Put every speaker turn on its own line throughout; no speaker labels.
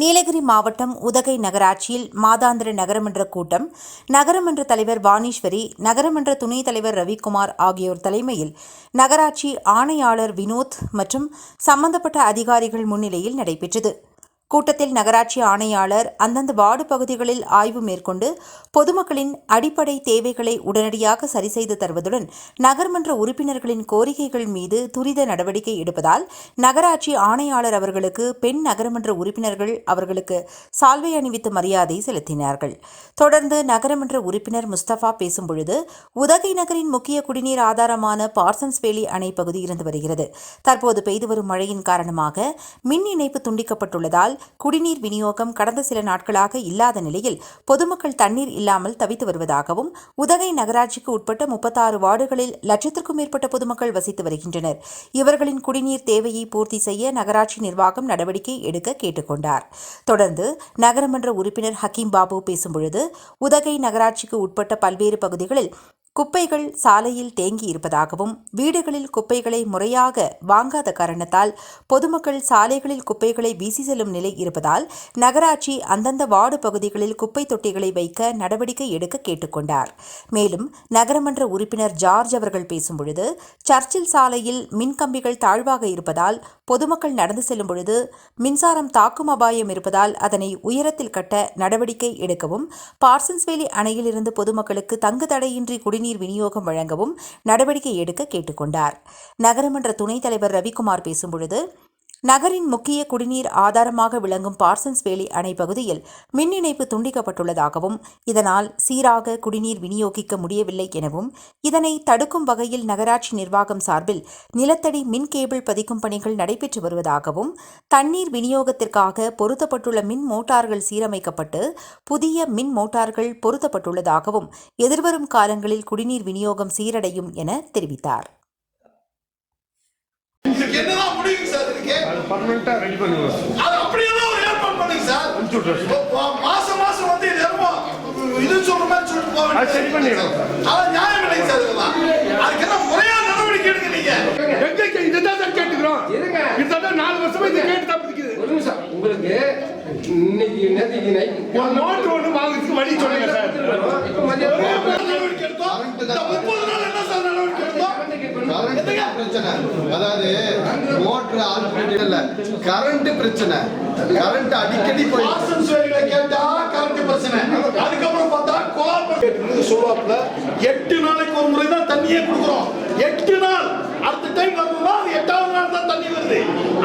நீலகிரி மாவட்டம் உதகை நகராட்சியில் மாதாந்திர நகரமன்ற கூட்டம் நகரமன்ற தலைவர் வாணீஸ்வரி நகரமன்ற துணைத் தலைவர் ரவிக்குமார் ஆகியோர் தலைமையில் நகராட்சி ஆணையாளர் வினோத் மற்றும் சம்பந்தப்பட்ட அதிகாரிகள் முன்னிலையில் நடைபெற்றது. கூட்டத்தில் நகராட்சி ஆணையாளர் அந்தந்த வார்டு பகுதிகளில் ஆய்வு மேற்கொண்டு பொதுமக்களின் அடிப்படை தேவைகளை உடனடியாக சரி செய்து தருவதுடன் நகர்மன்ற உறுப்பினர்களின் கோரிக்கைகள் மீது துரித நடவடிக்கை எடுப்பதால் நகராட்சி ஆணையாளர் அவர்களுக்கு பெண் நகரமன்ற உறுப்பினர்கள் அவர்களுக்கு சால்வை அணிவித்து மரியாதை செலுத்தினார்கள். தொடர்ந்து நகரமன்ற உறுப்பினர் முஸ்தபா பேசும்பொழுது உதகை நகரின் முக்கிய குடிநீர் ஆதாரமான பார்சன்ஸ் வேலி அணை பகுதி இருந்து வருகிறது. தற்போது பெய்து வரும் மழையின் காரணமாக மின் இணைப்பு துண்டிக்கப்பட்டுள்ளதால் குடிநீர் விநியோகம் கடந்த சில நாட்களாக இல்லாத நிலையில் பொதுமக்கள் தண்ணீர் இல்லாமல் தவித்து வருவதாகவும் உதகை நகராட்சிக்கு உட்பட்ட முப்பத்தாறு வார்டுகளில் லட்சத்திற்கும் மேற்பட்ட பொதுமக்கள் வசித்து வருகின்றனர். இவர்களின் குடிநீர் தேவையை பூர்த்தி செய்ய நகராட்சி நிர்வாகம் நடவடிக்கை எடுக்க கேட்டுக்கொண்டார் தொடர்ந்து நகரமன்ற உறுப்பினர் ஹக்கீம் பாபு பேசும்பொழுது உதகை நகராட்சிக்கு உட்பட்ட பல்வேறு பகுதிகளில் குப்பைகள் சாலையில் தேங்கி இருப்பதாகவும் வீடுகளில் குப்பைகளை முறையாக வாங்காத காரணத்தால் பொதுமக்கள் சாலைகளில் குப்பைகளை வீசி செல்லும் நிலை இருப்பதால் நகராட்சி அந்தந்த வார்டு பகுதிகளில் குப்பை தொட்டிகளை வைக்க நடவடிக்கை எடுக்க கேட்டுக்கொண்டார். மேலும் நகரமன்ற உறுப்பினர் ஜார்ஜ் அவர்கள் பேசும்பொழுது சர்ச்சில் சாலையில் மின்கம்பிகள் தாழ்வாக இருப்பதால் பொதுமக்கள் நடந்து செல்லும் பொழுது மின்சாரம் தாக்கும் அபாயம் இருப்பதால் அதனை உயரத்தில் கட்ட நடவடிக்கை எடுக்கவும் பார்சன்ஸ்வேலி அணையிலிருந்து பொதுமக்களுக்கு தங்கு தடையின்றி குடிநீர் விநியோகம் வழங்கவும் நடவடிக்கை எடுக்க கேட்டுக்கொண்டார். நகரமன்ற துணைத் தலைவர் ரவிக்குமார் பேசும்பொழுது நகரின் முக்கிய குடிநீர் ஆதாரமாக விளங்கும் பார்சன்ஸ் வேலி அணை பகுதியில் மின் இணைப்பு துண்டிக்கப்பட்டுள்ளதாகவும் இதனால் சீராக குடிநீர் விநியோகிக்க முடியவில்லை எனவும் இதனை தடுக்கும் வகையில் நகராட்சி நிர்வாகம் சார்பில் நிலத்தடி மின் கேபிள் பதிக்கும் பணிகள் நடைபெற்று வருவதாகவும் தண்ணீர் விநியோகத்திற்காக பொருத்தப்பட்டுள்ள மின் மோட்டார்கள் சீரமைக்கப்பட்டு புதிய மின் மோட்டார்கள் பொருத்தப்பட்டுள்ளதாகவும் எதிர்வரும் காலங்களில் குடிநீர் விநியோகம் சீரடையும் என தெரிவித்தார்.
என்னதான் முடியுங்க சார்?
அது ரெடி பண்ணுவோம்.
அது அப்படியெல்லாம் ஒரு ஏற்பாடு பண்ணுங்க சார். மாசம் மாசம் வந்து இது என்னமோ இது சொல்ற மாதிரி சொல்லிட்டு போக
அது சரி பண்ணிடுறோம்.
அதான் நியாயம் இல்லைங்க சார் இதெல்லாம். அதுக்கு என்ன முறையா நடவடிக்கை எடுங்க நீங்க.
எங்க இதுதான் சார் கேட்டுக்கிறோம்.
இருங்க.
இதுதான் நாலு வருஷமா இது கேட்டு தான் பிடிக்குது.
ஒரு நிமிஷம். உங்களுக்கு இன்னைக்கு நேற்றுக்கு நைட்
ஒரு நோட்டு ஒன்று வாங்குறதுக்கு வழி சொல்லுங்க சார்
பிரச்சனை. அதாவது மோட்டர் ஆல்ரெடி இல்ல. கரண்ட் பிரச்சனை. கரண்ட் அடிக்கடி போய்
கேட்டா கரண்ட் பிரச்சனை. அதுக்கப்புறம் பார்த்தா கோஆபரேட்டிவ் சொல்லுவாப்புல எட்டு நாளைக்கு ஒரு முறை தான் தண்ணியே கொடுக்குறோம். எட்டு நாள். அடுத்த டைம் வரணும்னா அது எட்டாவது நாள் தான் தண்ணி வருது.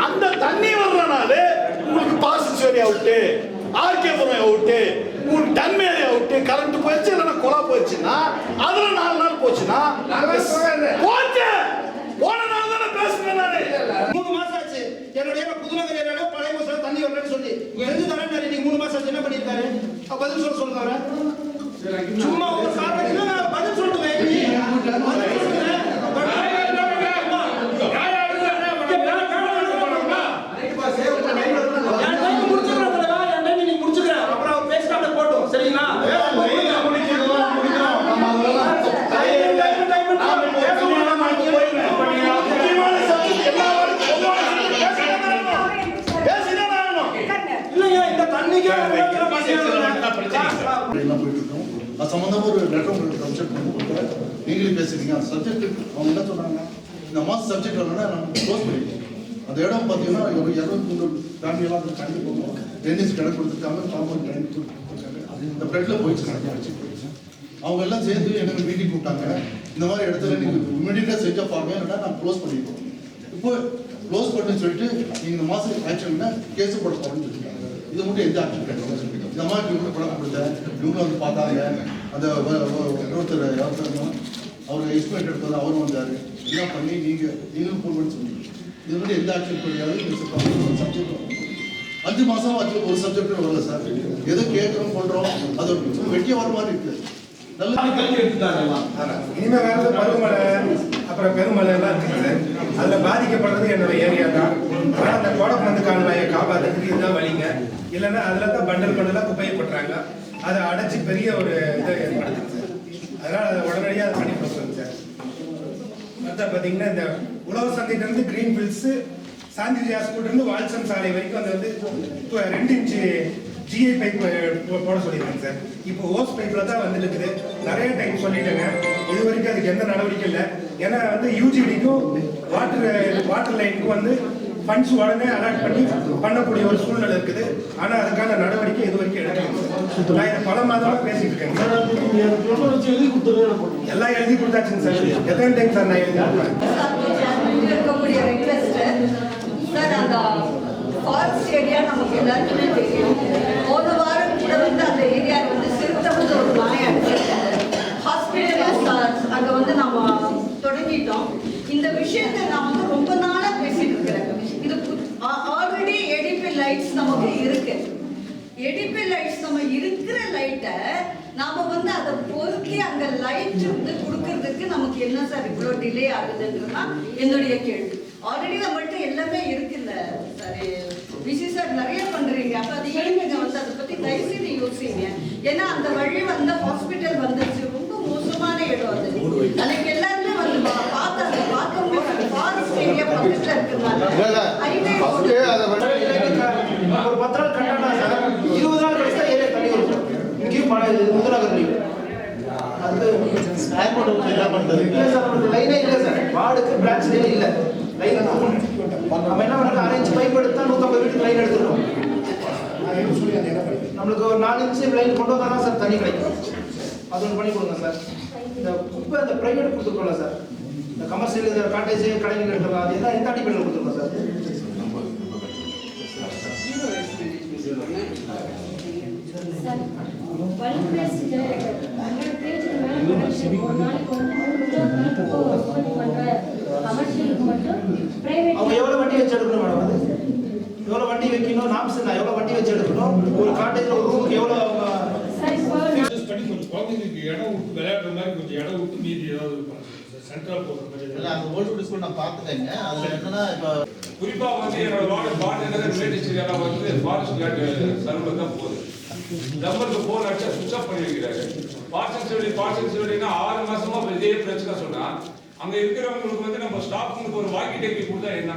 அந்த தண்ணி வர்றனால உங்களுக்கு பாசன் சுவரி அவுட்டு ஆர்கேபுரம் அவுட்டு உங்களுக்கு டன்மேரி அவுட்டு கரண்ட் போயிடுச்சு இல்லைன்னா குழா போயிடுச்சுன்னா அதுல நாலு நாள் போச்சுன்னா போச்சு. போன நாள் தானே பேசுனேன் நானு.
மூணு மாசம் ஆச்சு. என்னுடைய புதுநகர் ஏரியால பழைய மாசம் தண்ணி வரலன்னு சொல்லி. செஞ்சு தரேன் நீங்க மூணு மாசம் ஆச்சு. என்ன பண்ணிருக்காரு பதில் சொல்ல சொல்லுங்க. சும்மா ஒரு காரணத்துக்கு நான் பதில் சொல்லுவேன் பதில் சொல்லுவேன். என் time முடிச்சுக்கிறேன் தலைவா, என் time நீங்க முடிச்சுக்கிறேன். அப்புறம் அவர் பேசிட்டு அப்படியே போட்டும். சரிங்களா? இல்லைங்க, இந்த தண்ணிக்கே
எல்லாம் போயிட்டு இருக்கோம் அது சம்மந்தமாக ஒரு லெட்டர் உங்களுக்கு சப்ஜெக்ட் பண்ணி கொடுக்குறேன் நீங்களே பேசுறீங்க அந்த சப்ஜெக்ட் அவங்க என்ன சொன்னாங்க? இந்த மாதம் சப்ஜெக்ட் வரணும்னா நம்ம க்ளோஸ் பண்ணிட்டோம். அந்த இடம் பார்த்தீங்கன்னா ஒரு இரநூத்தி முந்நூறு ஃபேமிலியெல்லாம் அதை தண்ணி போகும். டென்னிஸ் கடை கொடுத்துருக்காங்க காம்பவுண்ட் லைன் கொடுத்துருக்காங்க இந்த பிளட்ல போயிடுச்சு நடக்க வச்சு அவங்க எல்லாம் சேர்ந்து எனக்கு மீட்டிங் கூப்பிட்டாங்க. இந்த மாதிரி இடத்துல நீங்கள் இமீடியட்டாக செஞ்சால் பாருங்க இல்லைன்னா நான் க்ளோஸ் பண்ணிடுவோம் இப்போ க்ளோஸ் பண்ணு சொல்லிட்டு நீங்கள் இந்த மாதம் ஆக்ஷன்னா கேஸ் போட போகிறோம்னு சொல்லியிருக்காங்க இது மட்டும் எந்த ஆக்ஷன் கிடையாது இந்த மாதிரி இவங்க படம் கொடுத்தேன். இவங்க வந்து பார்த்தாங்க. அந்த வ- வ- இன்னொருத்தர் அவர் எஸ்டிமேட் எடுத்தது அவரும் வந்தார். இதெல்லாம் பண்ணி நீங்கள் நீங்களும் ஃபோன் பண்ணி சொன்னீங்க. இது மட்டும் எந்த ஆக்ஷன் கிடையாது சப்ஜெக்ட் அஞ்சு மாசம் ஆச்சு ஒரு சப்ஜெக்ட் வரல சார். எதோ கேட்குறோம் பண்றோம் அது சும்மா வெட்டியா வர மாதிரி இருக்கு. நல்ல
இனிமே வர்றது பருவமழை அப்புறம் பெருமழை எல்லாம் இருக்குது. அதுல பாதிக்கப்படுறது என்னோட ஏரியா தான். ஆனா அந்த கோடப்பந்து கால்வாயை காப்பாத்துறதுக்கு இதுதான் வழிங்க. இல்லைன்னா அதுல தான் பண்டல் பண்டலா குப்பையை கொட்டுறாங்க. அதை அடைச்சி பெரிய ஒரு இதை ஏற்படுத்துது. அதனால அதை உடனடியாக அதை பண்ணி கொடுக்குறோங்க சார். மற்ற பார்த்தீங்கன்னா இந்த உழவு சந்தையிலிருந்து கிரீன் ஃபீல்ட்ஸ்
சாந்திஜா ஸ்கூல்ல இருந்து வால்சம் சாலை வரைக்கும் அது வந்து இப்போ ரெண்டு இன்ச்சு ஜிஐ பைப் போட சொல்லியிருக்காங்க சார். இப்போ ஓஸ் பைப்பில் தான் வந்துட்டு இருக்குது நிறைய டைம் சொல்லிட்டேங்க. இது வரைக்கும் அதுக்கு எந்த நடவடிக்கை இல்லை. ஏன்னா வந்து யூஜிடிக்கும் வாட்டர் வாட்டர் லைனுக்கும் வந்து ஃபண்ட்ஸ் உடனே அலாட் பண்ணி பண்ணக்கூடிய ஒரு சூழ்நிலை இருக்குது. ஆனால் அதுக்கான நடவடிக்கை இது வரைக்கும் எடுக்கல. நான் இதை பல மாதமாக பேசிட்டு இருக்கேன் எல்லாம் எழுதி கொடுத்தாச்சுங்க சார். எத்தனை டைம் சார் நான் எழுதி
இருக்கக்கூடிய அந்த ஏரியா நமக்கு ஒரு வாரம் வந்து அந்த ஏரியா வந்து ஹாஸ்பிட்டல் அங்கே வந்து நம்ம தொடங்கிட்டோம். இந்த விஷயத்தை நான் வந்து ரொம்ப நாளாக பேசிட்டு இருக்கிறேன் இது ஆல்ரெடி எடிபி லைட்ஸ் நமக்கு இருக்கு எடிபி லைட்ஸ் நம்ம இருக்கிற லைட்டை நாம வந்து அதை பொறுக்கி அங்க லைட் வந்து கொடுக்கறதுக்கு நமக்கு என்ன சார் இவ்வளோ டிலே ஆகுதுன்றதுதான் என்னுடைய கேள்வி. ஆல்ரெடி நம்மள்ட்ட எல்லாமே இருக்குல்ல சார் விசி சார் நிறைய பண்றீங்க. அப்ப அது ஏன் நீங்க வந்து அதை பத்தி தயவு செய்து யோசிங்க. ஏன்னா அந்த வழி வந்து ஹாஸ்பிட்டல் வந்துருச்சு. ரொம்ப மோசமான இடம் அது. அன்னைக்கு எல்லாருமே வந்து பார்த்தாங்க. பார்க்கும்போது அந்த ஃபாரஸ்ட் ஏரியா பக்கத்துல
இல்ல, இல்ல.
இருக்கிறதுனால highway
First அதை வந்து
ஒரு பத்து நாள் கட்டணா சார் இருபது நாள் கழிச்சு தான் ஏரியா தண்ணி வரும் இங்கேயும் மழை முத்துநகர் லீவ் அது ஏர்போர்ட் என்ன பண்ணுறது இல்லை சார் நமக்கு லைனே இல்லை சார். வார்டுக்கு பிரான்ச்லேயே இல்லை. லைன் நம்ம என்ன பண்ணுறது அரைஞ்சு பைப் எடுத்தால் நூற்றம்பது வீட்டுக்கு லைன் எடுத்துருக்கோம். நம்மளுக்கு ஒரு நாலு இன்ச்சு லைன் கொண்டு வந்தால் தான் சார் தண்ணி கிடைக்கும் அது ஒன்று பண்ணி கொடுங்க சார். இந்த குப்பை இந்த ப்ரைவேட் கொடுத்துருக்கோம்ல சார். இந்த கமர்ஷியல் இந்த காட்டேஜ் கடைகள் எடுக்கலாம் அது எல்லாம் எந்த அடிப்படையில் கொடுத்துருக்கோம் சார்? அவங்க எவ்வளோ வண்டி வச்சு எடுக்கணும் மேடம் அது? எவ்வளோ வண்டி வைக்கணும்? நாம்ஸ் நான் எவ்வளோ வண்டி வச்சு எடுக்கணும்? ஒரு காட்டேஜில் ஒரு ரூமுக்கு எவ்வளோ அவங்க
அட்ஜஸ்ட் பண்ணி கொஞ்சம் குழந்தைங்களுக்கு இடம் விட்டு விளையாடுற மாதிரி கொஞ்சம் இடம் விட்டு மீதி ஏதாவது சென்ட்ரல் போடுற மாதிரி
இல்ல அந்த ஓல்டு ஸ்கூல் நான் பார்த்துட்டேங்க. அதுல என்னன்னா இப்போ
குறிப்பா வந்து என்னோட வார்டு ரிலேட்டிவ்ஸ் எல்லாம் வந்து ஃபாரஸ்ட் கார்டு சர்வர் தான் போகுது. நம்பருக்கு போன் அடிச்சா சுவிச் ஆஃப் பண்ணி வைக்கிறாரு பார்சல் சிவடி பார்சல் சிவடினா ஆறு மாசமா இதே பிரச்சனை சொன்னா அங்க இருக்கிறவங்களுக்கு வந்து நம்ம ஸ்டாஃப்ங்களுக்கு ஒரு வாக்கி டேக்கி கொடுத்தா என்ன?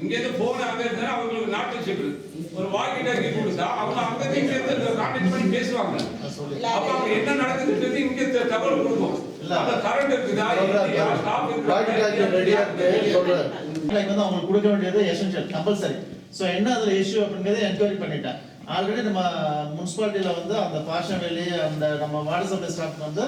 இங்க இருந்து போன் அங்க இருந்தா அவங்களுக்கு நாட்டு செட்டு ஒரு வாக்கி டேக்கி கொடுத்தா அவங்க அங்க இங்க இருந்து கான்டாக்ட் பண்ணி பேசுவாங்க. அப்ப அங்க என்ன நடக்குதுன்றது இங்க தகவல் கொடுக்கும். கரண்ட் இருக்குதா? ஸ்டாஃப்
ரெடியா இருக்கு சொல்றேன் லைக் வந்து அவங்களுக்கு கொடுக்க வேண்டியது எசென்ஷியல் கம்பல்சரி ஸோ என்ன அதுல இஷ்யூ அப்படிங்கறத என்கொயரி பண்ணிட்டேன். ஆல்ரெடி நம்ம முனிசிபாலிட்டியில வந்து அந்த பாஷன் வேலி அந்த நம்ம வாட்டர் சப்ளை ஸ்டாஃப் வந்து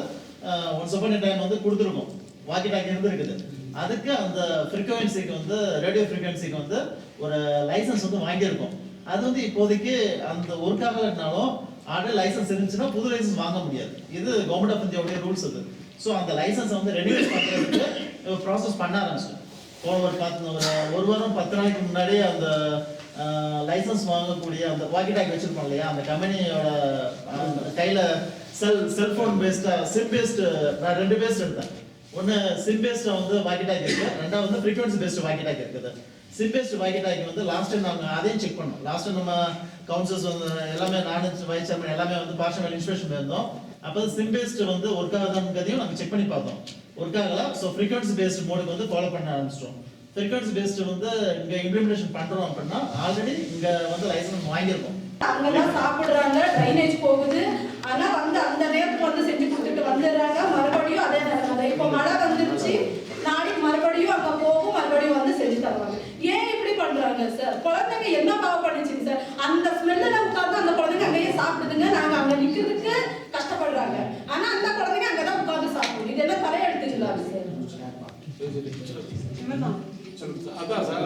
ஒன்ஸ் அப்பான் டைம் வந்து கொடுத்துருக்கோம். வாக்கி டாக்கி இருந்துருக்குது. அதுக்கு அந்த ஃப்ரீக்குவென்சிக்கு வந்து ரேடியோ ஃப்ரீக்குவென்சிக்கு வந்து ஒரு லைசன்ஸ் வந்து வாங்கியிருக்கோம். அது வந்து இப்போதைக்கு அந்த ஒர்க் ஆகலைனாலும் ஆல்ரெடி லைசன்ஸ் இருந்துச்சுன்னா புது லைசன்ஸ் வாங்க முடியாது. இது கவர்மெண்ட் ஆஃப் இந்தியாவுடைய ரூல்ஸ் இது ஸோ அந்த லைசன்ஸ் வந்து ரெடியூஸ் பண்ணுறதுக்கு ப்ராசஸ் பண்ண ஆரம்பிச்சிட்டோம். போன ஒரு பத்து ஒரு ஒரு வாரம் பத்து நாளைக்கு முன்னாடி அந்த லைசன்ஸ் வாங்கக்கூடிய அந்த வாக்கி டாக் வச்சிருப்போம் இல்லையா? அந்த கம்பெனியோட கையில் செல் செல்ஃபோன் பேஸ்டாக சிம் பேஸ்டு நான் ரெண்டு பேஸ்ட் எடுத்தேன். ஒன்று சிம் பேஸ்டு வந்து வாக்கி டாக் இருக்கு. ரெண்டாவது வந்து ஃப்ரீக்வன்சி பேஸ்டு வாக்கி டாக் இருக்குது. சிம் பேஸ்டு வாக்கி டாக் வந்து லாஸ்ட் டைம் நாங்கள் அதையும் செக் பண்ணோம். லாஸ்ட் டைம் நம்ம கவுன்சில்ஸ் வந்து எல்லாமே நான் வைஸ் சேர்மன் எல்லாமே வந்து பார்ஷல் இன்ஸ்பெக்ஷன் இருந்தோம் அப்போ சிம் பேஸ்டு வந்து ஒர்க் ஆகுதான்றதையும் நாங்கள் செக் பண்ணி பார்த்தோம். ஒர்க் ஆகல. ஸோ ஃப்ரீக்வன்சி பேஸ்டு மோடுக்கு வந்து ஃபாலோ பண்ண ஆரம்பிச்சிட்டோம். ஃப்ரீக்வன்சி பேஸ்டு வந்து இங்கே இம்ப்ளிமெண்டேஷன் பண்ணுறோம் அப்படின்னா ஆல்ரெடி இங்கே வந்து லைசன்ஸ் வாங்கியிருக்கோம்.
அங்கெல்லாம் சாப்பிடுறாங்க ட்ரைனேஜ் போகுது. ஆனா வந்து அந்த நேரத்துக்கு வந்து செஞ்சு கொடுத்துட்டு வந்துடுறாங்க. மறுபடியும் அதே நேரம் தான். இப்போ மழை வந்துருச்சு. நாளைக்கு மறுபடியும் அங்க போகும் மறுபடியும் வந்து செஞ்சு தருவாங்க. ஏன் இப்படி பண்றாங்க சார் குழந்தைங்க என்ன பாவம் பண்ணுச்சுங்க சார் அந்த ஸ்மெல்ல உட்கார்ந்து அந்த குழந்தைங்க அங்கேயே சாப்பிடுதுங்க. நாங்க அங்க நிக்கிறதுக்கு கஷ்டப்படுறாங்க. ஆனா அந்த குழந்தைங்க அங்கதான் உட்கார்ந்து சாப்பிடுது. இது என்ன தலை எடுத்துக்கலாம்
அதான் சார்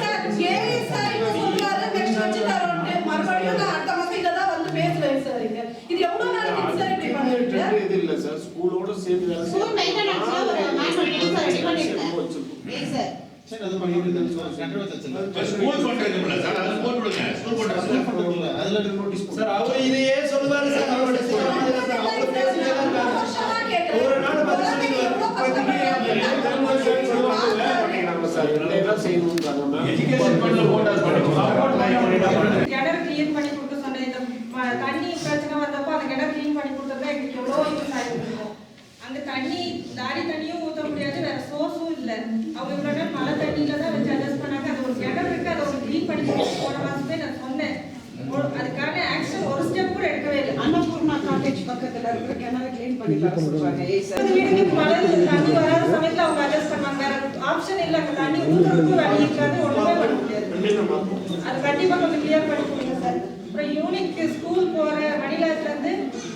சார் ஏன் சார் இப்ப சொல்றாரு நெக்ஸ்ட் வச்சு தரோம்னு மறுபடியும் நான் அடுத்த மாசம் இதை தான் வந்து பேசுவேன் சார் இங்க இது எவ்வளவு நாளைக்கு சார் இப்படி பண்ணிட்டு
இது இல்ல சார் ஸ்கூலோட சேர்த்து வேலை
ஸ்கூல் மெயின்டெனன்ஸ்ல ஒரு மேனுவல் புதுசா ரெடி பண்ணிருக்கேன் ஏய் சார்
சரி அது பண்ணி கண்ட்ரோல் வச்சிருக்கேன்
ஸ்கூல் பண்றது சார் அது போட்டு விடுங்க. ஸ்கூல் பண்றது
அதுல நோட்டீஸ்
சார் அவர் இதையே சொல்லுவாரு
கிணறு கிளீன் பண்ணி கொடுத்து சொன்னேன். தண்ணி பிரச்சனை வந்தப்போ அந்த கிணறு பண்ணி கொடுத்தப்ப அந்த தண்ணி தாரி தண்ணியும் ஊற்ற சோர்ஸும் இல்லை. அவங்க மழை தண்ணியில ஒரு கிணறு இருக்கு அதை பண்ணி கொடுத்து சொன்னேன். அதுக்கான ஆக்ஷன் ஒரு ஸ்டெப் கூட எடுக்கவே அன்னபூர்ணா காட்டேஜ் பக்கத்துல இருக்கிற கிணறு கிளீன் பண்ணி தர சொல்றாங்க. ஆப்ஷன் இல்ல அது கண்டிப்பா கொஞ்சம் கிளியர் பண்ணி கொடுங்க சார் அப்புறம் யூனிக் ஸ்கூல் போற மணிலாத்துல இருந்து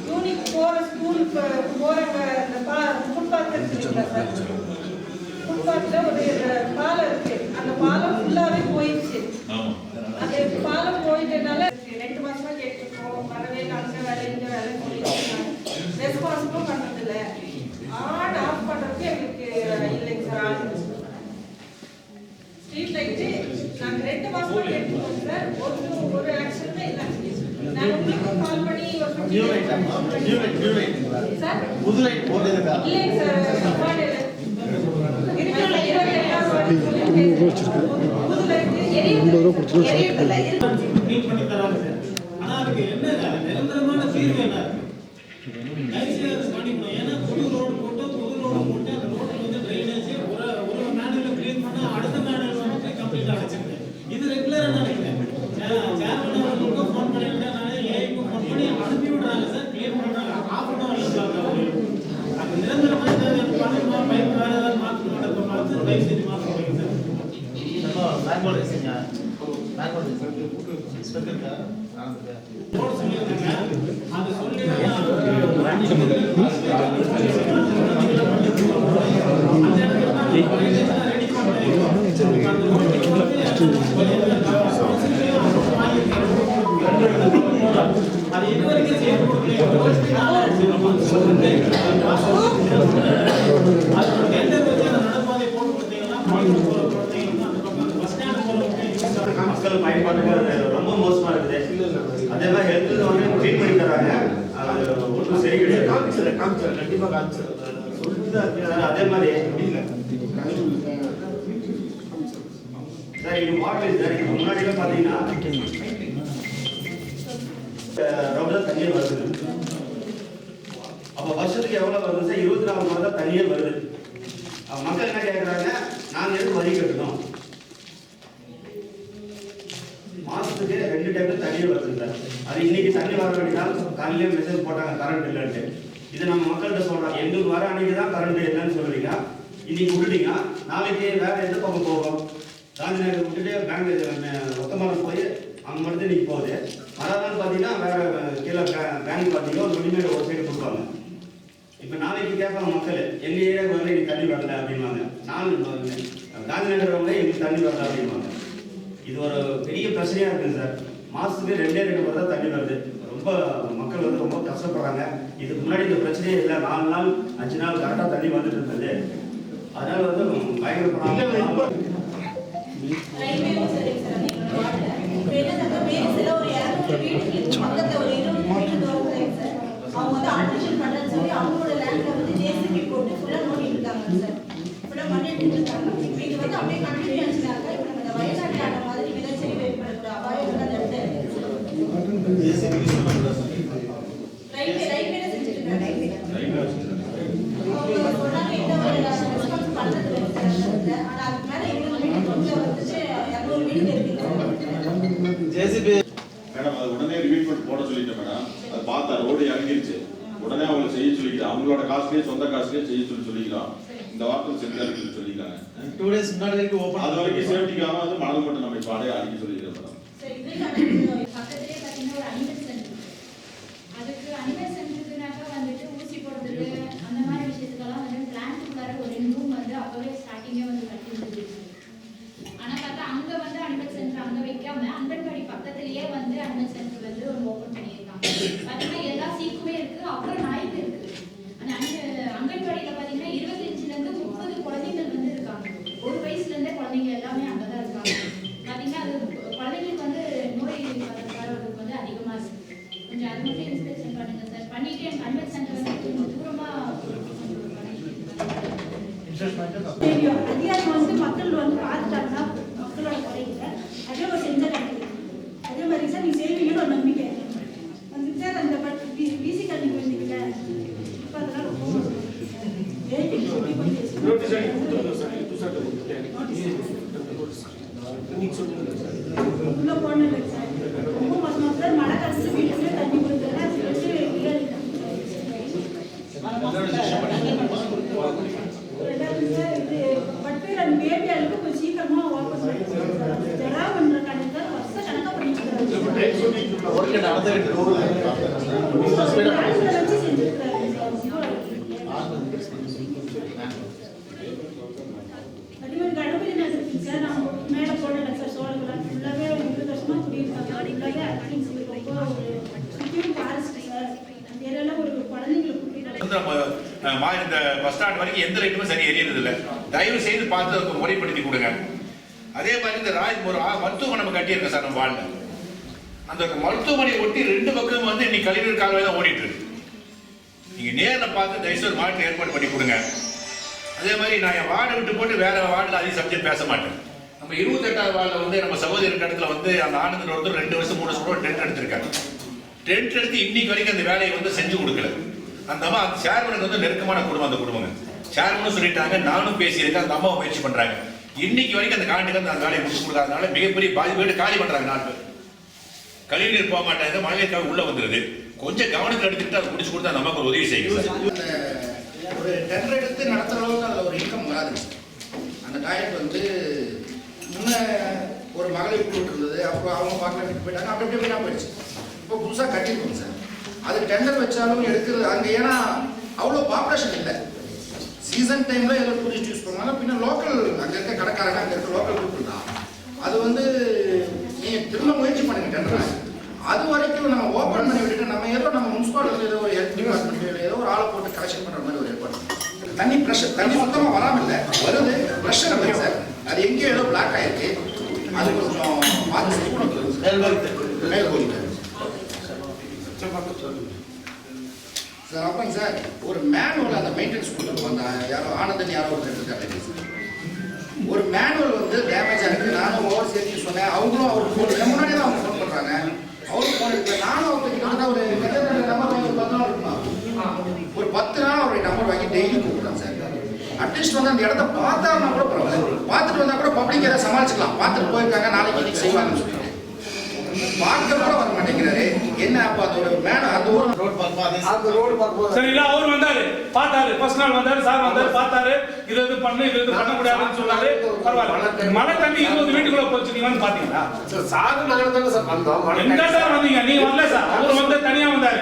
யூனிக் போற ஸ்கூல் போறவங்க அந்த பா ஃபுட்பாத் இருக்குங்களா சார் ஃபுட்பாத்ல ஒரு பாலம் இருக்கு அந்த பாலம் ஃபுல்லாவே போயிடுச்சு அது பாலம் போயிட்டனால ரெண்டு மாசமா கேட்டுருக்கோம் வரவே இல்லை அங்க வேலை இங்க வேலை சொல்லிட்டு ரெஸ்பான்சிபிளும் பண்றது இல்ல ஆன் ஆஃப் பண்றதுக்கு எங்களுக்கு இல்லைங்க சார் ஆள் ஸ்ட்ரீட் லைட்டு நாங்க ரெண்டு மாசமா கேட்டுருக்கோம் சார் ஒரு ஒரு ஆக்ஷனுமே இல்லை நான் உங்களுக்கு கால் பண்ணி ஒரு
new light new light new light
sir
புது லைட் போட்டதுக்கா
இல்லைங்க சார் வார்டு இருக்கிற இருபத்தெட்டாம் வார்டு சொல்லியிருக்கேன் புது லைட்டு எரியுது எரியுதில்ல
க்ளீன் பண்ணி தராங்க சார் ஆனா அதுக்கு என்ன நிரந்தரமான தீர்வு என்ன தயவுசெய்து அதை பண்ணிக்கணும் ஏன்னா புது ரோடு போட்டு புது ரோடு போட்டு அந்த ரோடு வந்து ட்ரைனேஜ் ஒரு ஒரு மேனுவல க்ளீன் பண்ணா அடுத்த மேனுவல் வந்து கம்ப்ளீட் அடைச்சிருக்கேன் இது ரெகுலரா நினைக்கிறேன் சேர்மன் அவர்களுக்கும் ஃபோன் பண்ணியிருக்கேன் நான் ஏஐக்கும் ஃபோன் பண்ணி அனுப்பி விடுறாங்க சார் க்ளீன் பண்றாங்க ஆஃப் பண்ண வரல அது நிரந்தரமா ஏதாவது பண்ணணுமா பைப் வேற ஏதாவது மாற்றணும் நடக்கும் பார்த்து தயவு செஞ்சு மாற்ற முடியும் சார்
மேங்கோல் ரேசிங்க மேங்கோல் ஸ்பெக்கர்
போட சொல்லியிருக்காங்க அது சொல்லி அது இது வரைக்கும் செய்து கொடுக்கல அது டெண்டர் வச்சு அந்த நடப்பாதை போட்டு கொடுத்தீங்கன்னா போட்டு கொடுத்தீங்கன்னா அந்த பக்கம் பஸ் ஸ்டாண்ட் போகிறவங்க
மக்கள் பயன்பாட்டுக்கு அது ரொம்ப மோசமா இருக்குது அதே மாதிரி ஹெல்த் வந்து ட்ரீட் பண்ணி தராங்க அது ஒன்றும் சரி கிடையாது
கண்டிப்பா காமிச்சிரு சொல்லிட்டு தான் இருக்கேன்.
சார், அதே மாதிரி சார் இது வாட்டர் சார் இதுக்கு முன்னாடிலாம் பார்த்தீங்கன்னா ரொம்ப தண்ணீர் வருது அப்போ வருஷத்துக்கு எவ்வளோ வருது சார் இருபத்தி நாலு மாதம் தான் தண்ணீர் வருது அப்ப மக்கள் என்ன கேட்குறாங்க நாங்கள் எதுக்கு வரி கட்டணும்? மாதத்துக்கு ரெண்டு டைம்ல தண்ணி வருதுங்க. சார் அது இன்னைக்கு தண்ணி வர வேண்டியதால் காலையிலே மெசேஜ் போட்டாங்க கரண்ட் இல்லைன்ட்டு. இது நம்ம மக்கள்கிட்ட சொல்கிறோம் எங்களுக்கு வர அன்னைக்கு தான் கரண்ட் இல்லைன்னு சொல்றீங்க. இன்னைக்கு விட்டுட்டீங்க. நாளைக்கு வேற எந்த பக்கம் போகும் காந்தி நகர் விட்டுட்டு பேங்க் ஒத்தமரம் போய் அங்கே மட்டும் இன்னைக்கு போகுது. மறுநாள் பார்த்தீங்கன்னா வேற கீழே பேங்க் பார்த்தீங்கன்னா ஒரு மினிமேட் ஒரு சைடு கொடுப்பாங்க. இப்போ நாளைக்கு கேட்பாங்க மக்கள் எங்க ஏரியாவுக்கு வரல எனக்கு தண்ணி வரல அப்படின்வாங்க நான் காந்தி நகர் வரல எங்களுக்கு தண்ணி வரல அப்படின்வாங்க இது ஒரு பெரிய பிரச்சனையா இருக்குது சார். மாசத்துக்கு ரெண்டே ரெண்டு முறை தான் தண்ணி வருது ரொம்ப மக்கள் வந்து ரொம்ப கஷ்டப்படுறாங்க. இதுக்கு முன்னாடி இந்த பிரச்சனையே இல்லை. நாலு நாள் அஞ்சு நாள் கரெக்டாக தண்ணி வந்துட்டு இருந்தது. அதனால வந்து பயங்கர பணம்
அவங்க வந்து ஆல்ட்ரேஷன் பண்றேன்னு சொல்லி அவங்களோட லேண்ட்ல வந்து ஜேசிபி போட்டு ஃபுல்லா நோண்டிட்டு இருக்காங்க சார் ஃபுல்லா மண் எடுத்துட்டு இருக்காங்க இப்போ இது வந்து அப்படியே கண்டினியூ ஆச்சுனாக்கா இப்போ நம்ம இந்த வயநாட்டு ஆட மாதிரி நிலச்சரிவு ஏற்படக்கூட அபாயம் வந்து அந்த இடத்துல இருக்கு ரயில்வே ரயில்வே செஞ்சுட்டு இருக்காங்க. அவங்க சொன்னாங்க இந்த ஒரு ரெஸ்பான்ஸ் பண்றது இல்லை சார் அந்த இடத்துல. ஆனா அதுக்கு மேல வந்து வந்துச்சு 200 வீட்டுக்கு இருக்கு
ஜேசிபி
மேடம் அது உடனே ரிமீட்மெண்ட் போட சொல்லிட்டேன் மேடம் அது பார்த்தா ரோடு இறங்கிருச்சு உடனே அவங்க செய்ய சொல்லிக்கிறேன் அவங்களோட காசுலயே சொந்த காசுலயே செய்ய சொல்லி சொல்லிக்கலாம் இந்த வாரத்தில் செஞ்சா இருக்குன்னு சொல்லிக்கிறாங்க.
டூ டேஸ் முன்னாடி வரைக்கும் ஓப்பன்
அது வரைக்கும் சேஃப்டிக்காக வந்து மணல் மட்டும் நம்ம இப்போ அடைய அடிக்க சொல்லிக்கிறேன் மேடம்
சரி இதுக்கான
பக்கத்துலேயே பார்த்தீங்கன்னா ஒரு அனிமல் சென்டர் அதுக்கு அனிமல் சென்டருக்குனாக்கா வந்துட்டு ஊசி போடுறது அந்த மாதிரி விஷயத்துக்கெல்லாம் வந்து பிளான்ட்டுக்குள்ளார ஒரு ரெண்டு ரூம் வந்து அப்போவே ஸ்டார்டிங்கே வந்து கட்டி இருந்துச்சு ஆனால் பார்த்தா அங்கே வந்து அனிமல் சென்டர் அங்கே வைக்காம அங்கன்வாடி பக்கத்துலேயே வந்து அனிமல் சென்டர் வந்து ஒன்று ஓப்பன் பண்ணியிருக்காங்க. பார்த்தீங்கன்னா எல்லா சீக்குமே இருக்குது அப்புறம் நாய்க்கு இருக்குது அந்த அங்க- அங்கன்வாடியில் பார்த்தீங்கன்னா இருபத்தஞ்சிலேருந்து முப்பது குழந்தைகள் வந்து இருக்காங்க ஒரு வயசுலேருந்தே குழந்தைங்க எல்லாமே அங்கே தான் இருக்காங்க பார்த்தீங்கன்னா அது குழந்தைங்களுக்கு வந்து நோய் வர்றதுக்கு வந்து அதிகமாக இருக்கு கொஞ்சம் அது மட்டும் இன்ஸ்பெக்ஷன் பண்ணுங்க சார் பண்ணிட்டு என் கன்வென்ட் சென்டர் வந்து கொஞ்சம் தூரமா
தெரியும் அதிகாரி வந்து மக்கள் வந்து பார்த்துட்டாங்கன்னா மக்களோட குறையில அதே ஒரு செஞ்ச கட்டுது அதே மாதிரி சார் நீ செய்வீங்கன்னு ஒரு நம்பிக்கை வந்து சார் அந்த பிசி கல்வி வந்தீங்கல்ல இப்போ அதெல்லாம் ரொம்ப ஏஐடி சொல்லி போய் உள்ள போனது சார் ரொம்ப மோசமாக சார் மழை கடைசி வீட்டுக்குள்ளே தண்ணி கொடுத்தா சொல்லிட்டு இல்லை
அதே மாதிரி கணபதி நகருக்கு சார் நான் மேலே போடல சார் சோழர்கள் ஃபுல்லாகவே இருபது வருஷமா குடியிருக்காங்க ஃபுல்லாகவே அட்மின்ஸ் ரொம்ப ஒரு சுற்றியும் ஃபாரஸ்ட் சார் அந்த ஏரியாவில் ஒரு குழந்தைங்களுக்கு
வந்து நம்ம அஹ், மா- இந்த பஸ் ஸ்டாண்ட் வரைக்கும் எந்த லைட்டுமே சரி எரியறது இல்லை தயவு செய்து பார்த்து அதுக்கு முறைப்படுத்தி கொடுங்க. அதே மாதிரி இந்த ராஜ் ஒரு மருத்துவமனை நம்ம கட்டியிருக்கோம் சார் நம்ம வாழ்ல அந்த மருத்துவமனையை ஒட்டி ரெண்டு பக்கமும் வந்து இன்னைக்கு கழிவுநீர் கால்வாய் தான் ஓடிட்டு இருக்கு நீங்க நேரில் பார்த்து தயவுசெய்து வாழ்க்கை ஏற்பாடு பண்ணி கொடுங்க. அதே மாதிரி நான் என் வார்டை விட்டு போட்டு வேற வார்டில் அதிக சப்ஜெக்ட் பேச மாட்டேன். நம்ம இருபத்தெட்டாவது வார்டில் வந்து நம்ம சகோதரி இடத்துல வந்து அந்த ஆனந்தன் ஒருத்தர் ரெண்டு வருஷம் மூணு வருஷம் டென்ட் எடுத்திருக்காங்க டென்ட் எடுத்து இன்னைக்கு வரைக்கும் அந்த வேலையை வந்து செஞ்சு கொடுக்கல. அந்த அம்மா அந்த சேர்மனுக்கு வந்து நெருக்கமான குடும்பம் அந்த குடும்பங்க. சேர்மனும் சொல்லிட்டாங்க நானும் பேசியிருக்கேன் அந்த அம்மாவை முயற்சி பண்றாங்க. இன்னைக்கு வரைக்கும் அந்த காண்டில அந்த வேலையை முடிச்சு கொடுக்காதனால மிகப்பெரிய பாதி காலி பண்றாங்க நாலு பேர். கழிவுநீர் போக மாட்டாங்க மழைக்காக உள்ள வந்துருது. கொஞ்சம் கவனத்தில் எடுத்துக்கிட்டு அதை முடிச்சு கொடுத்தா நமக்கு ஒரு உதவி செய்யுங்க
ஒரு டெண்டர் எடுத்து நடத்துற அளவுக்கு அதில் ஒரு இன்கம் வராது. அந்த டாய்லெட் வந்து முன்ன ஒரு மகளிர் குழு இருந்தது அப்புறம் அவங்க பார்க்கல விட்டு போயிட்டாங்க அப்படி இப்படி போயிடுச்சு. இப்போ புதுசாக கட்டியிருக்கோம் சார். அது டெண்டர் வச்சாலும் எடுக்கிறது அங்கே ஏன்னா அவ்வளோ பாப்புலேஷன் இல்லை. சீசன் டைமில் ஏதோ டூரிஸ்ட் யூஸ் பண்ணுவாங்க பின்ன லோக்கல் அங்கே இருக்க கடைக்காரங்க அங்கே இருக்க லோக்கல் பீப்புள் தான் அது வந்து நீங்கள் திரும்ப முயற்சி பண்ணுங்க அது வரைக்கும் நம்ம ஓப்பன் பண்ணி விட்டுட்டு நம்ம ஏதோ நம்ம முனிசிபாலிட்டியில் ஏதோ ஒரு ஹெல்த் டிபார்ட்மெண்ட் ஏதோ ஒரு ஆளை போட்டு கலெக்ஷன் பண்ணுற மாதிரி ஒரு ஏற்பாடு. தண்ணி ப்ரெஷர் தண்ணி சுத்தமாக வராமல் இல்லை வருது ப்ரெஷர் இல்லை சார் அது எங்கேயோ ஏதோ பிளாக் ஆயிருக்கு. அது கொஞ்சம் பார்த்து செய்யணும் மேல் போயிட்டு சார் அப்பங்க சார் ஒரு மேனுவல் அந்த மெயின்டெனன்ஸ் கொடுத்துருக்கோம் அந்த யாரோ ஆனந்தன் யாரோ ஒருத்தர் சார் ஒரு மேனுவல் வந்து டேமேஜ் ஆகிருக்கு நானும் ஓவர் சேர்த்து சொன்னேன். அவங்களும் அவருக்கு ஃபோன் முன்னாடி தான் அவங்க ஃபோன் பண்ணுறாங்க அவருக்கு ஃபோன் எடுக்கல. நானும் அவங்க கிட்ட ஒரு நம்பர் வாங்கி ஒரு பத்து நாள் இருக்குமா? ஒரு பத்து நாள் அவருடைய நம்பர் வாங்கி டெய்லி கூப்பிடுறேன் சார். அட்லீஸ்ட் வந்து அந்த இடத்த பார்த்தா கூட பரவாயில்ல. பார்த்துட்டு வந்தா கூட பப்ளிக் எதாவது சமாளிச்சுக்கலாம். பார்த்துட்டு போயிருக்காங்க நாளைக்கு இன்னைக்கு செய்வாங்கன்னு பார்க்க கூட வர மாட்டேங்கிறாரு என்ன அப்போ அதோட மேன அந்த ஊர் ரோட்
அந்த ரோடு பார்க்கும்போது சரிங்களா அவர் வந்தாரு. பார்த்தாரு. ஃபர்ஸ்ட் நாள் வந்தாரு சார் வந்தாரு பார்த்தாரு. இது இது பண்ணு இது இது பண்ண முடியாதுன்னு சொன்னாரு. பரவாயில்ல. மழை தண்ணி இருபது வீட்டுக்குள்ள போச்சு நீங்க வந்து பாத்தீங்களா
சார் தானே சார் வந்தோம்.
எங்க சார். வந்தீங்க? நீங்க வரல சார் அவர் வந்து தனியா வந்தாரு.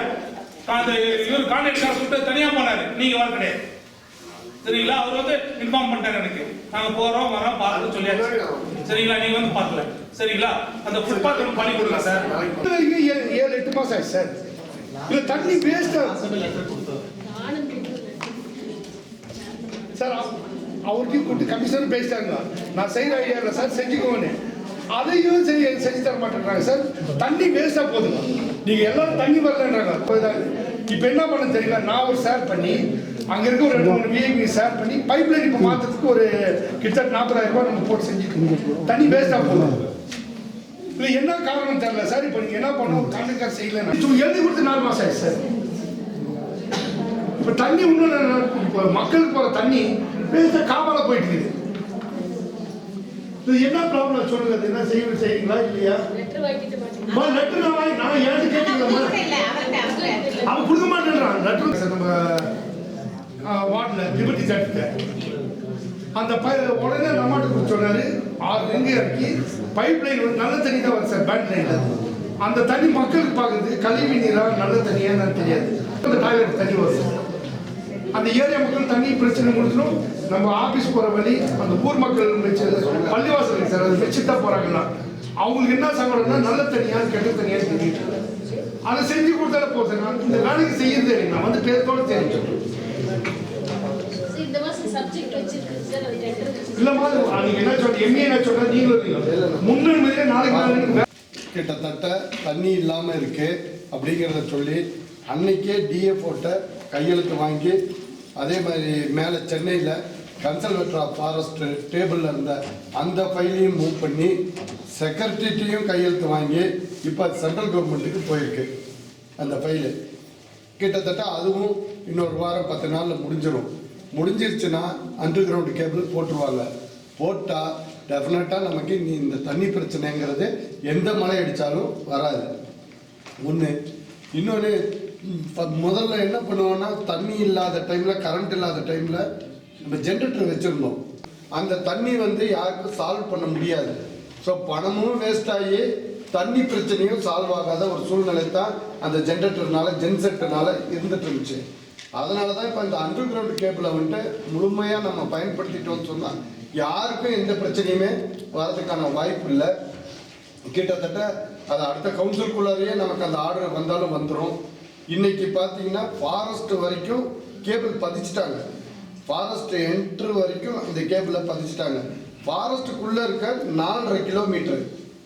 அந்த இவர் கான்ட்ராக்ட் கார் சொல்லிட்டு தனியா போனாரு. நீங்க வர கிடையாது. சரிங்களா? அவர் வந்து இன்ஃபார்ம் பண்ணிட்டாரு எனக்கு. நாங்க போறோம் வரோம் பார்த்து சொல்லியாச்சு. சரிங்களா? நீங்க வந்து பார்க்கல. சரிங்களா? அந்த ஃபுட்பாத் ஒன்று பண்ணி கொடுங்க சார்.
வரைக்கும் ஏழு ஏழு எட்டு மாசம் ஆச்சு சார். இது தண்ணி வேஸ்ட் சார் அவ- அவருக்கும் கூட்டு கமிஷனர் பேசிட்டாங்க நான் செய்யற ஐடியா இல்லை சார் செஞ்சுக்கோன்னு. அதையும் செய்ய செஞ்சு தர மாட்டேங்கிறாங்க சார். தண்ணி வேஸ்டா போதுங்க நீங்க எல்லாரும் தண்ணி வரலன்றாங்க. அப்போதான் இப்போ என்ன பண்ண தெரியல நான் ஒரு ஷேர் பண்ணி அங்க இருக்க ஒரு ரெண்டு மூணு விஐபி ஷேர் பண்ணி பைப் லைன் இப்போ மாத்துறதுக்கு ஒரு கிட்டத்தட்ட நாற்பதாயிரம் ரூபாய் நம்ம போட்டு செஞ்சுக்கணும் தண்ணி வேஸ்டா போதும் இல்ல என்ன காரணம் தெரியல. சார் இப்போ நீங்க என்ன பண்ணணும்? கான்ட்ராக்டர் செய்யல எழுதி கொடுத்து நாலு மாசம் ஆயிடுச்சு சார். இப்ப தண்ணி இன்னும் மக்களுக்கு போற தண்ணி காவால போயிட்டு இருக்குது. இது என்ன ப்ராப்ளம் சொல்லுங்க அது என்ன செய்ய செய்யுங்களா இல்லையா? லெட்டர் நான் நான் ஏன்னு கேட்கலாமா அவன் கொடுக்க மாட்டேன்றான். லெட்டர் சார் நம்ம வார்டில் லிபர்ட்டி சர்டிஃபிகேட் அந்த பை உடனே நம்மாட்டு கொடுத்து சொன்னாரு. ஆறு ரிங்கு இறக்கி பைப் லைன் வந்து நல்ல தண்ணி தான் வருது சார் பேண்ட் லைன்ல அந்த தண்ணி மக்களுக்கு பார்க்குறது கழிவு நீரா நல்ல தண்ணியா தெரியாது. அந்த டாய்லெட் தண்ணி வருது அந்த ஏரியா மக்கள் தண்ணி பிரச்சனை முடிச்சிடும் நம்ம ஆபீஸ் போற வழி அந்த ஊர் மக்கள் வச்சு பள்ளிவாசல் சார் அது வச்சுட்டு தான் போறாங்கன்னா அவங்களுக்கு என்ன சங்கடம்னா நல்ல தண்ணியா கெட்ட தண்ணியா தெரியும் அதை செஞ்சு கொடுத்தாலே போதும் இந்த வேலைக்கு செய்யறது இல்லை. நான் வந்து பேர்த்தோட தெரியும்
இந்த மாசம் சப்ஜெக்ட் வச்சிருக்கு சார் அது டெண்டர்
இல்லம்மா நீங்க என்ன சொல்ற எம்ஏ என்ன சொல்ற நீங்களும் இருக்கீங்க முன்னுரிமையிலே நாளைக்கு நாளைக்கு
கிட்டத்தட்ட தண்ணி இல்லாமல் இருக்கு அப்படிங்கிறத சொல்லி அன்னைக்கே டிஎஃப்ஓட்ட கையெழுத்து வாங்கி அதே மாதிரி மேலே சென்னையில் கன்சர்வேட்டர் ஆஃப் ஃபாரஸ்ட் டேபிளில் இருந்த அந்த ஃபைலையும் மூவ் பண்ணி செக்ரட்டரிட்டையும் கையெழுத்து வாங்கி இப்போ சென்ட்ரல் கவர்மெண்ட்டுக்கு போயிருக்கு அந்த ஃபைலு கிட்டத்தட்ட அதுவும் இன்னொரு வாரம் பத்து நாளில் முடிஞ்சிடும் முடிஞ்சிருச்சுன்னா அண்டர் கிரவுண்ட் கேபிள் போட்டுருவாங்க போட்டால் டெஃபினட்டாக நமக்கு நீ இந்த தண்ணி பிரச்சனைங்கிறது எந்த மழை அடித்தாலும் வராது. ஒன்று இன்னொன்று முதல்ல என்ன பண்ணுவோன்னா தண்ணி இல்லாத டைமில் கரண்ட் இல்லாத டைமில் நம்ம ஜென்ரேட்டர் வச்சுருந்தோம். அந்த தண்ணி வந்து யாருக்கும் சால்வ் பண்ண முடியாது. ஸோ பணமும் வேஸ்ட் ஆகி தண்ணி பிரச்சனையும் சால்வ் ஆகாத ஒரு சூழ்நிலை தான் அந்த ஜென்ரேட்டர்னால ஜென்செட்டர்னால இருந்துட்டு இருந்துச்சு. அதனால தான் இப்போ இந்த அண்டர் கிரவுண்ட் கேபிளை வந்துட்டு முழுமையாக நம்ம பயன்படுத்திட்டோம்னு சொன்னால் யாருக்கும் எந்த பிரச்சனையுமே வரதுக்கான வாய்ப்பு இல்லை. கிட்டத்தட்ட அது அடுத்த கவுன்சிலுக்குள்ளாரையே நமக்கு அந்த ஆர்டர் வந்தாலும் வந்துடும் இன்னைக்கு பார்த்தீங்கன்னா ஃபாரஸ்ட் வரைக்கும் கேபிள் பதிச்சிட்டாங்க. ஃபாரஸ்ட் என்ட்ரு வரைக்கும் இந்த கேபிளை பதிச்சிட்டாங்க. ஃபாரஸ்ட்டுக்குள்ளே இருக்க நாலரை கிலோமீட்டர்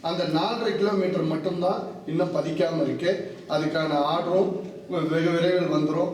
அந்த நாலரை கிலோமீட்டர் மட்டும்தான் இன்னும் பதிக்காமல் இருக்கு. அதுக்கான ஆர்டரும் வெகு விரைவில் வந்துடும்